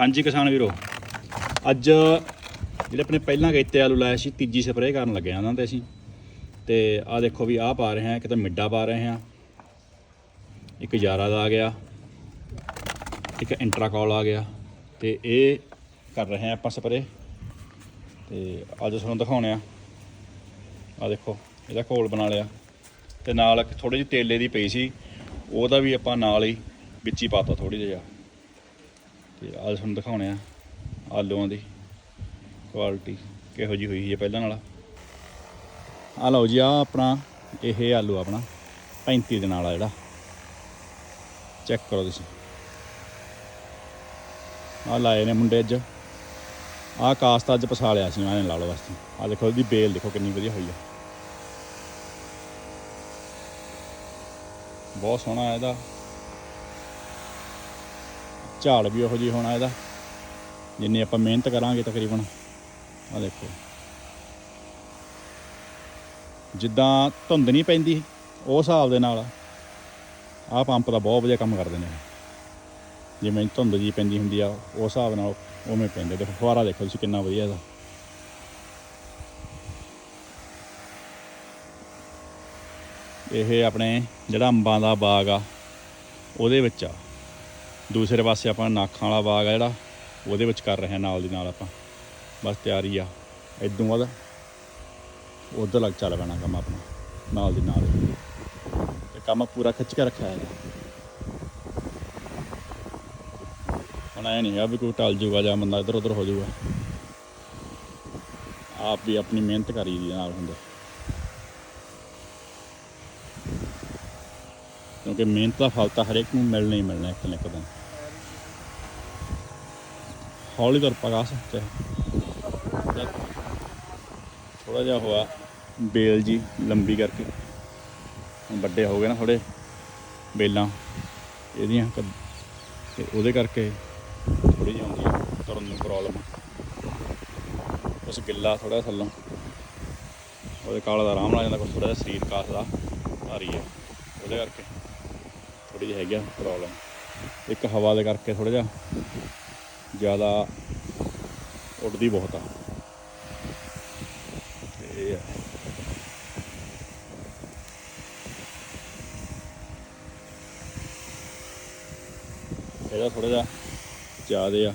ਹਾਂਜੀ ਕਿਸਾਨ ਵੀਰੋ, ਅੱਜ ਜਿਹੜੇ ਆਪਣੇ ਪਹਿਲਾਂ ਗੇਤੇ ਆਲੂ ਲਾਇਆ ਸੀ, ਤੀਜੀ ਸਪਰੇਅ ਕਰਨ ਲੱਗੇ ਆ ਉਹਨਾਂ ਤੇ ਅਸੀਂ। ਤੇ ਆਹ ਦੇਖੋ ਵੀ ਆਹ ਪਾ ਰਹੇ ਹਾਂ, ਇੱਕ ਤਾਂ ਮਿੱਡਾ ਪਾ ਰਹੇ ਹਾਂ, ਇੱਕ ਯਾਰਾ ਦਾ ਆ ਗਿਆ, ਇੱਕ ਇੰਟਰਾਕੋਲ ਆ ਗਿਆ, ਤੇ ਇਹ ਕਰ ਰਹੇ ਹਾਂ ਆਪਾਂ ਸਪਰੇਅ। ਤੇ ਅੱਜ ਤੁਹਾਨੂੰ ਦਿਖਾਉਣੇ ਆ। ਆ ਦੇਖੋ, ਇਹਦਾ ਘੋਲ ਬਣਾ ਲਿਆ। ਤੇ ਨਾਲ ਥੋੜੀ ਜਿਹੀ ਤੇਲੇ ਦੀ ਪਈ ਸੀ, ਉਹਦਾ ਵੀ ਆਪਾਂ ਨਾਲ ਹੀ ਵਿੱਚ ਹੀ ਪਾਤਾ ਥੋੜੀ ਜਿਹਾ ਤੇ ਅੱਜ ਤੁਹਾਨੂੰ ਦਿਖਾਉਣੇ ਆ ਆਲੂਆਂ ਦੀ ਕੁਆਲਿਟੀ ਕਿਹੋ ਜੀ ਹੋਈ ਹੈ ਪਹਿਲਾਂ ਨਾਲ। ਆ ਲਓ ਜੀ ਆ ਆਪਣਾ ਇਹ ਆਲੂ ਆਪਣਾ 35 ਦੇ ਨਾਲ ਆ ਜਿਹੜਾ। ਚੈੱਕ ਕਰੋ ਤੁਸੀਂ। ਆ ਲਾਏ ਨੇ ਮੁੰਡੇ ਅੱਜ। ਆ ਕਾਸਤ ਅੱਜ ਪਸਾ ਲਿਆ ਸੀ ਉਹਨਾਂ ਨੇ ਲਾ ਲਓ ਵਾਸਤੇ। ਆ ਦੇਖੋ ਇਹਦੀ ਬੇਲ ਦੇਖੋ ਕਿੰਨੀ ਵਧੀਆ ਹੋਈ ਆ। ਬਹੁਤ ਸੋਹਣਾ ਇਹਦਾ। ਝਾਲ ਵੀ ਉਹੋ ਜਿਹੀ ਹੋਣਾ ਇਹਦਾ। ਜਿੰਨੀ ਆਪਾਂ ਮਿਹਨਤ ਕਰਾਂਗੇ ਤਕਰੀਬਨ ਆ ਦੇਖੋ। ਜਿੱਦਾਂ ਧੁੰਦ ਨਹੀਂ ਪੈਂਦੀ, ਉਹ ਹਿਸਾਬ ਦੇ ਨਾਲ ਆਹ ਪੰਪ ਦਾ ਬਹੁਤ ਵਧੀਆ ਕੰਮ ਕਰਦੇ ਨੇ। ਜਿਵੇਂ ਧੁੰਦ ਜੀ ਪੈਂਦੀ ਹੁੰਦੀ ਆ ਉਸ ਹਿਸਾਬ ਨਾਲ ਉਵੇਂ ਪੈਂਦੇ। ਦੇਖੋ ਫੁਆਰਾ ਦੇਖੋ ਤੁਸੀਂ ਕਿੰਨਾ ਵਧੀਆ ਇਹਦਾ। ਇਹ ਆਪਣੇ ਜਿਹੜਾ ਅੰਬਾਂ ਦਾ ਬਾਗ ਆ, ਉਹਦੇ ਵਿੱਚ ਆ। ਦੂਸਰੇ ਪਾਸੇ ਆਪਾਂ ਨਾਖਾਂ ਵਾਲਾ ਬਾਗ ਆ ਜਿਹੜਾ, ਉਹਦੇ ਵਿੱਚ ਕਰ ਰਹੇ ਹਾਂ ਨਾਲ ਦੀ ਨਾਲ ਆਪਾਂ। ਬਸ ਤਿਆਰੀ ਆ। ਇਦੋਂ ਬਾਅਦ ਉਧਰ ਲੱਗ ਚੱਲ ਪੈਣਾ ਕੰਮ ਆਪਣਾ, ਨਾਲ ਦੀ ਨਾਲ। ਤੇ ਕੰਮ ਪੂਰਾ ਖਿੱਚ ਕੇ ਰੱਖਿਆ ਹੈ ਹੁਣ ਐ ਨਹੀਂ ਆ ਵੀ ਕੋਈ ਟਲ ਜੂਗਾ ਜਾਂ ਬੰਦਾ ਇੱਧਰ ਉੱਧਰ ਹੋ ਜੂਗਾ। ਆਪ ਵੀ ਆਪਣੀ ਮਿਹਨਤ ਕਰੀ ਦੀ ਨਾਲ ਹੁੰਦੇ। ਕਿਉਂਕਿ ਮਿਹਨਤ ਦਾ ਫਲ ਤਾਂ ਹਰੇਕ ਨੂੰ ਮਿਲਣਾ ਹੀ ਮਿਲਣਾ ਇੱਕ ਨਾ ਇੱਕ ਦਿਨ। ਹੌਲੀ ਤੁਰ ਪਾ ਗਾ ਸਕਦੇ ਥੋੜਾ ਜਿਹਾ ਹੋਇਆ ਬੇਲ ਜੀ ਲੰਬੀ ਕਰਕੇ। ਵੱਡੇ ਹੋ ਗਏ ਨਾ ਥੋੜੇ ਬੇਲਾਂ, ਇਹਦੀਆਂ ਕ- ਤੇ ਉਹਦੇ ਕਰਕੇ ਥੋੜੀ ਜਿਹੀ ਆਉਂਦੀ ਆ ਤੁਰਨ ਨੂੰ ਪ੍ਰੋਬਲਮ ਉਸ ਗਿੱਲਾ ਥੋੜਾ ਥੱਲੋਂ। ਉਹਦੇ ਕਾਲਾ ਦਾ ਆਰਾਮ ਨਾਲ ਜਾਂਦਾ ਕੁਛ ਥੋੜਾ ਜਿਹਾ ਸਰੀਰ ਕਾਸ ਭਾਰੀ ਆ। ਹੈ ਉਹਦੇ ਕਰਕੇ ਥੋੜੀ ਜਿਹੀ ਹੈਗੀ ਆ ਪ੍ਰੋਬਲਮ ਇੱਕ ਹਵਾ ਦੇ ਕਰਕੇ ਥੋੜਾ ਜਿਹਾ ਜ਼ਿਆਦਾ ਉੱਡਦੀ ਬਹੁਤ ਆ। ਇਹ ਇਹਦਾ ਥੋੜਾ ਜਿਹਾ ਜ਼ਿਆਦਾ ਆ।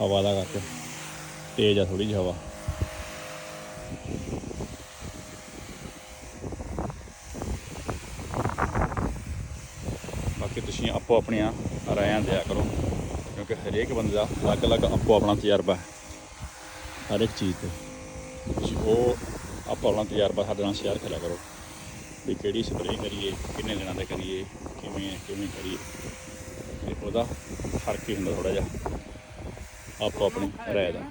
ਹਵਾ ਦਾ ਕਰਕੇ ਤੇਜ਼ ਆ ਥੋੜੀ ਜਿਹੀ ਹਵਾ। ਬਾਕੀ ਤੁਸੀਂ ਆਪੋ ਆਪਣੀਆਂ ਰਾਇਆਂ ਦਿਆ ਕਰੋ, ਕਿਉਂਕਿ ਹਰੇਕ ਬੰਦੇ ਦਾ ਅਲੱਗ-ਅਲੱਗ ਆਪੋ ਆਪਣਾ ਤਜਰਬਾ ਹੈ। ਹਰ ਇੱਕ ਚੀਜ਼ ਤੇ। ਤੁਸੀਂ ਉਹ ਆਪੋ ਆਪਣਾ ਤਜਰਬਾ ਸਾਡੇ ਨਾਲ ਸ਼ੇਅਰ ਕਰਿਆ ਕਰੋ, ਵੀ ਕਿਹੜੀ ਸਪਰੇਅ ਕਰੀਏ, ਕਿੰਨੇ ਦਿਨਾਂ ਤੇ ਕਰੀਏ, ਕਿਵੇਂ ਕਿਵੇਂ ਕਰੀਏ। ਤੇ ਉਹਦਾ ਫ਼ਰਕ ਹੀ ਹੁੰਦਾ ਥੋੜਾ ਜਿਹਾ, ਆਪੋ ਆਪਣੀ ਰਾਏ ਦਾ।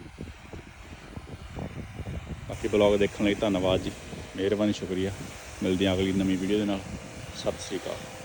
ਬਾਕੀ ਬਲੌਗ ਦੇਖਣ ਲਈ ਧੰਨਵਾਦ ਜੀ। ਮਿਹਰਬਾਨੀ, ਸ਼ੁਕਰੀਆ। ਮਿਲਦੇ ਹਾਂ ਅਗਲੀ ਨਵੀਂ ਵੀਡੀਓ ਦੇ ਨਾਲ। ਸਤਿ ਸ੍ਰੀ ਅਕਾਲ।